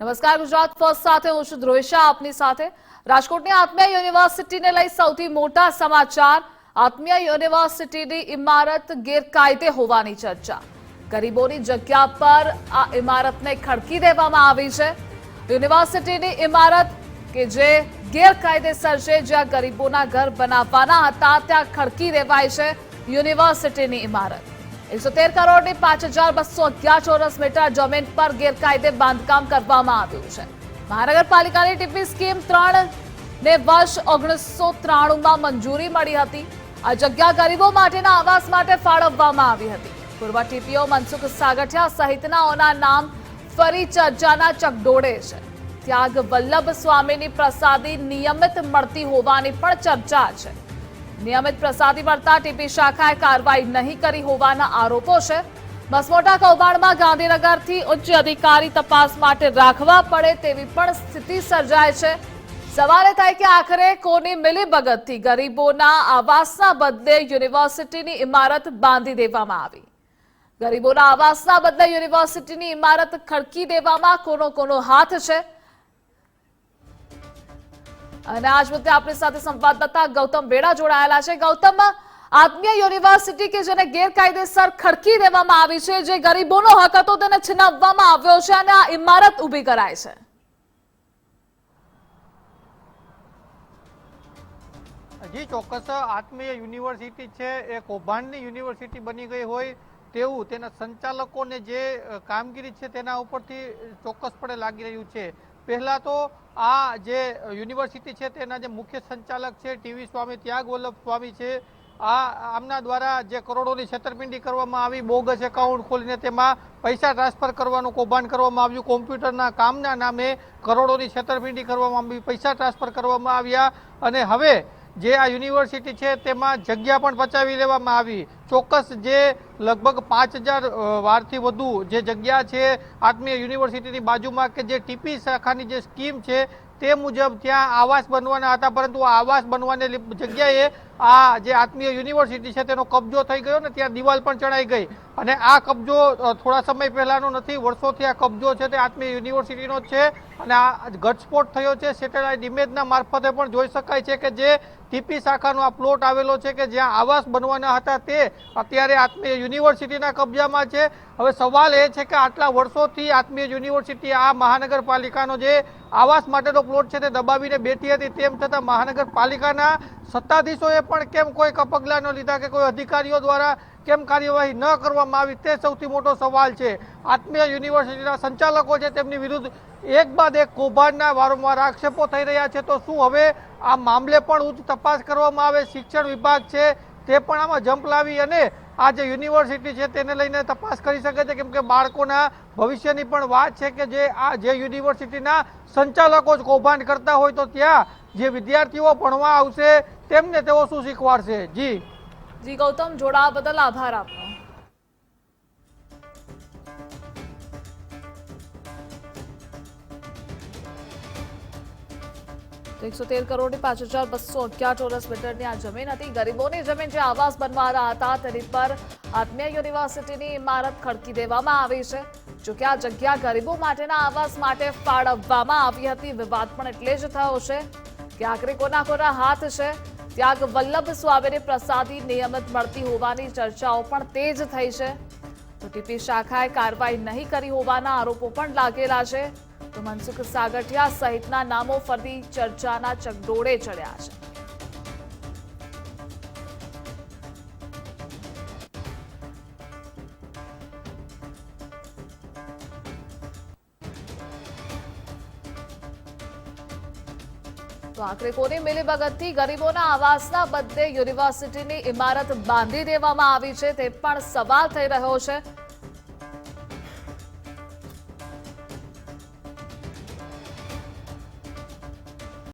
નમસ્કાર, ગુજરાત ફર્સ્ટ સાથે હું છું ધ્રુવેશા આપની સાથે રાજકોટની આત્મીય યુનિવર્સિટીને લઈ સૌથી મોટા સમાચાર. આત્મીય યુનિવર્સિટીની ઇમારત ગેરકાયદે હોવાની ચર્ચા. ગરીબોની જગ્યા પર આ ઇમારતને ખડકી દેવામાં આવી છે. યુનિવર્સિટીની ઇમારત કે જે ગેરકાયદેસર છે, જ્યાં ગરીબોના ઘર બનાવવાના હતા, ત્યાં ખડકી દેવાય છે યુનિવર્સિટીની ઇમારત. એકસો તેર કરોડની પાંચ હજાર બસો અગિયાર ચોરસ મીટર જમીન પર ગેરકાયદે બાંધકામ કરવામાં આવ્યું છે. મહાનગરપાલિકાની ટીપી સ્કીમ ત્રણ ને વર્ષ ઓગણીસો ત્રાણુંમાં મંજૂરી મળી હતી. આ જગ્યા ગરીબો માટેના આવાસ માટે ફાળવવામાં આવી હતી. પૂર્વ ટીપીઓ મનસુખ સાગઠિયા સહિતનાઓના નામ ફરી ચર્ચાના ચકડોળે છે. ત્યાગ વલ્લભ સ્વામીની પ્રસાદી નિયમિત મળતી હોવાની પણ ચર્ચા છે. નિયમિત પ્રસાદી મળતા ટીપી શાખાએ કાર્યવાહી નહીં કરી હોવાના આરોપો છે. બસમોટા કૌભાંડમાં ગાંધીનગરથી ઉચ્ચ અધિકારી તપાસ માટે રાખવા પડે તેવી પણ સ્થિતિ સર્જાય છે. સવારે થાય કે આખરે કોની મિલીભગતથી ગરીબોના આવાસના બદલે યુનિવર્સિટીની ઇમારત બાંધી દેવામાં આવી. ગરીબોના આવાસના બદલે યુનિવર્સિટીની ઇમારત ખડકી દેવામાં કોનો કોનો હાથ છે. અને આજ મુદ્દે આપણી સાથે સંવાદદાતા ગૌતમ બેડા જોડાયેલા છે. ગૌતમ, આત્મીય યુનિવર્સિટી કે જેને ગેરકાયદેસર ખડકી દેવામાં આવી છે, જે ગરીબોનો હક હતો તેને છીનવવામાં આવ્યો છે અને આ ઇમારત ઊભી કરાય છે. જી, ચોક્કસ આત્મીય યુનિવર્સિટી છે, એ કૌભાંડની યુનિવર્સિટી બની ગઈ હોય તેવું તેના સંચાલકોને જે કામગીરી છે તેના ઉપરથી ચોક્કસપણે લાગી રહ્યું છે. પહેલા તો આ જે યુનિવર્સિટી છે તેના જે મુખ્ય સંચાલક છે ટીવી સ્વામી ત્યાગ વલ્લભ સ્વામી છે, આ આમના દ્વારા જે કરોડોની છેતરપિંડી કરવામાં આવી, બોગસ એકાઉન્ટ ખોલીને તેમાં પૈસા ટ્રાન્સફર કરવાનું કૌભાંડ કરવામાં આવ્યું, કોમ્પ્યુટરના કામના નામે કરોડોની છેતરપિંડી કરવામાં આવી, પૈસા ટ્રાન્સફર કરવામાં આવ્યા અને હવે જે આ યુનિવર્સિટી છે તેમાં જગ્યા પણ પચાવી લેવામાં આવી. ચોક્કસ જે લગભગ પાંચ હજાર વારથી વધુ જે જગ્યા છે આત્મીય યુનિવર્સિટીની બાજુમાં કે જે ટીપી શાખાની જે સ્કીમ છે તે મુજબ ત્યાં આવાસ બનવાના હતા, પરંતુ આવાસ બનવાની જગ્યાએ આ જે આત્મીય યુનિવર્સિટી છે તેનો કબજો થઈ ગયો ને ત્યાં દિવાલ પણ ચડાઈ ગઈ. અને આ કબજો થોડા સમય પહેલાનો નથી, વર્ષોથી આ કબજો છે તે આત્મીય યુનિવર્સિટીનો છે. અને આ ઘટસ્ફોટ થયો છે, સેટેલાઇટ ઇમેજના મારફતે પણ જોઈ શકાય છે કે જે ટીપી શાખાનો આ પ્લોટ આવેલો છે કે જ્યાં આવાસ બનવાના હતા તે અત્યારે આત્મીય યુનિવર્સિટીના કબજામાં છે. હવે સવાલ એ છે કે આટલા વર્ષોથી આત્મીય યુનિવર્સિટી આ મહાનગરપાલિકાનો જે આવાસ માટેનો પ્લોટ છે તે દબાવીને બેઠી હતી, તેમ છતાં મહાનગરપાલિકાના સત્તાધીશોએ પણ કેમ કોઈ પગલાં ન લીધા કે કોઈ અધિકારીઓ દ્વારા કેમ કાર્યવાહી ન કરવામાં આવી તે સૌથી મોટો સવાલ છે. આત્મીય યુનિવર્સિટીના સંચાલકો છે તેમની વિરુદ્ધ એક બાદ એક કૌભાંડના વારંવાર આક્ષેપો થઈ રહ્યા છે. તો શું હવે આ મામલે પણ ઉચ્ચ તપાસ કરવામાં આવે? શિક્ષણ વિભાગ છે તે પણ આમાં જંપ લાવી અને આ જે યુનિવર્સિટી છે તેને લઈને તપાસ કરી શકે છે, કેમ કે બાળકોના ભવિષ્યની પણ વાત છે કે જે આ જે યુનિવર્સિટીના સંચાલકો જ કૌભાંડ કરતા હોય તો ત્યાં જે વિદ્યાર્થીઓ ભણવા આવશે, તેમને તેઓ શું શીખવાડશે? જી. જી, ગૌતમ, જોડાવા બદલ આભાર આપનો. એકસો તેર કરોડની પાંચ હજાર બસો અગિયાર ચોરસ મીટરની આ જમીન હતી. ગરીબોની જમીન જે આવાસ બનવાના હતા, તેની પર આત્મીય યુનિવર્સિટીની ઇમારત ખડકી દેવામાં આવી છે. જોકે આ જગ્યા ગરીબો માટેના આવાસ માટે ફાળવવામાં આવી હતી. વિવાદ પણ એટલે જ થયો છે કે આખરે કોના કોના હાથ છે. ત્યાગ વલ્લભ સ્વામીની પ્રસાદી નિયમિત મળતી હોવાની ચર્ચાઓ પણ તેજ થઈ છે. તો ટીપી શાખાએ કાર્યવાહી નહીં કરી હોવાના આરોપો પણ લાગેલા છે. તો મનસુખ સાગઠિયા સહિતના નામો ફરી ચર્ચાના ચકડોળે ચડ્યા છે. તો આખરે કોની મિલીભગતથી ગરીબોના આવાસના બદલે યુનિવર્સિટીની ઇમારત બાંધી દેવામાં આવી છે તે પણ સવાલ થઈ રહ્યો છે.